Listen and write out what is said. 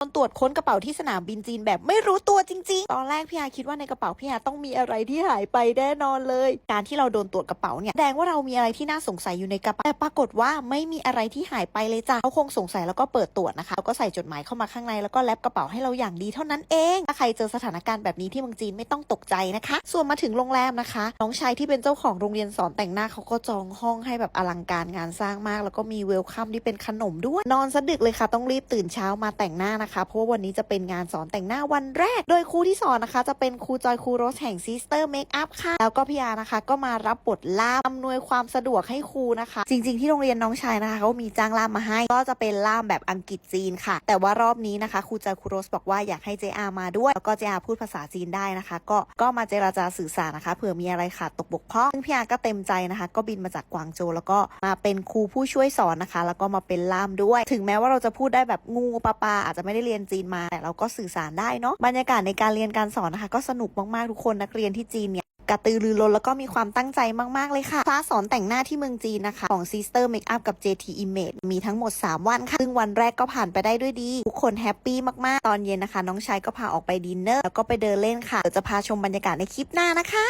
ตอนตรวจค้นกระเป๋าที่สนามบินจีนแบบไม่รู้ตัวจริง ๆ ตอนแรกพี่อาคิดว่าในกระเป๋าพี่อาต้องมีอะไรที่หายไปแน่นอนเลย การที่เราโดนตรวจกระเป๋าเนี่ยแสดงว่าเรามีอะไรที่น่าสงสัยอยู่ในกระเป๋า แต่ปรากฏว่าไม่มีอะไรที่หายไปเลยจ้ะเขาคงสงสัยแล้วก็เปิดตรวจนะคะ แล้วก็ใส่จดหมายเข้ามาข้างในแล้วก็แลบกระเป๋าให้เราอย่างดีเท่านั้นเอง ถ้าใครเจอสถานการณ์แบบนี้ที่เมืองจีนไม่ต้องตกใจนะคะ ส่วนมาถึงโรงแรมนะคะ น้องชายที่เป็นเจ้าของโรงเรียนสอนแต่งหน้าเขาก็จองห้องให้แบบอลังการงานสร้างมาก แล้วก็มีเวลคัมที่เป็นขนมด้วย นอนสะดึกเลยค่ะต้องรีบตื่นเช้ามาแต่งหน้านะคะ เพราะว่าวันนี้จะเป็นงานสอนแต่งหน้าวันแรก โดยครูที่สอนนะคะ จะเป็นครูจอยครูโรสแห่งซิสเตอร์เมคอัพค่ะ แล้วก็พี่อานะคะ ก็มารับบทล่ามอำนวยความสะดวกให้ครูนะคะ จริง ๆที่โรงเรียนน้องชายนะคะเขามีจ้างล่ามมาให้ ก็จะเป็นล่ามแบบอังกฤษจีนค่ะ แต่ว่ารอบนี้นะคะครูจอยครูโรสบอกว่าอยากให้เจอามาด้วย แล้วก็เจอาพูดภาษาจีนได้นะคะ ก็ก็มาเจราจาสื่อสารนะคะเผื่อมีอะไรขาดตกบกพร่องซึ่งพี่อาก็เต็มใจนะคะ ก็บินมาจากกวางโจวแล้วก็มาเป็นครูผู้ช่วยสอนนะคะ แล้วก็มาเป็นล่ามด้วย ถึงแม้ว่าเราจะพูดได้แบบงูปลาปลาอาจจะไม่ได้เรียนจีนมาแต่เราก็สื่อสารได้เนาะบรรยากาศในการเรียนการสอนนะคะก็สนุกมากๆทุกคนนักเรียนที่จีนเนี่ยกระตือรือร้นแล้วก็มีความตั้งใจมาก ๆ เลยค่ะ คลาสสอนแต่งหน้าที่เมืองจีนนะคะ ของ Sister Makeup กับ JT Image มีทั้งหมด 3 วันค่ะ ซึ่งวันแรกก็ผ่านไปได้ด้วยดี ทุกคนแฮปปี้มาก ๆ ตอนเย็นนะคะ น้องชายก็พาออกไปดินเนอร์ แล้วก็ไปเดินเล่นค่ะเดี๋ยวจะพาชมบรรยากาศในคลิปหน้านะคะ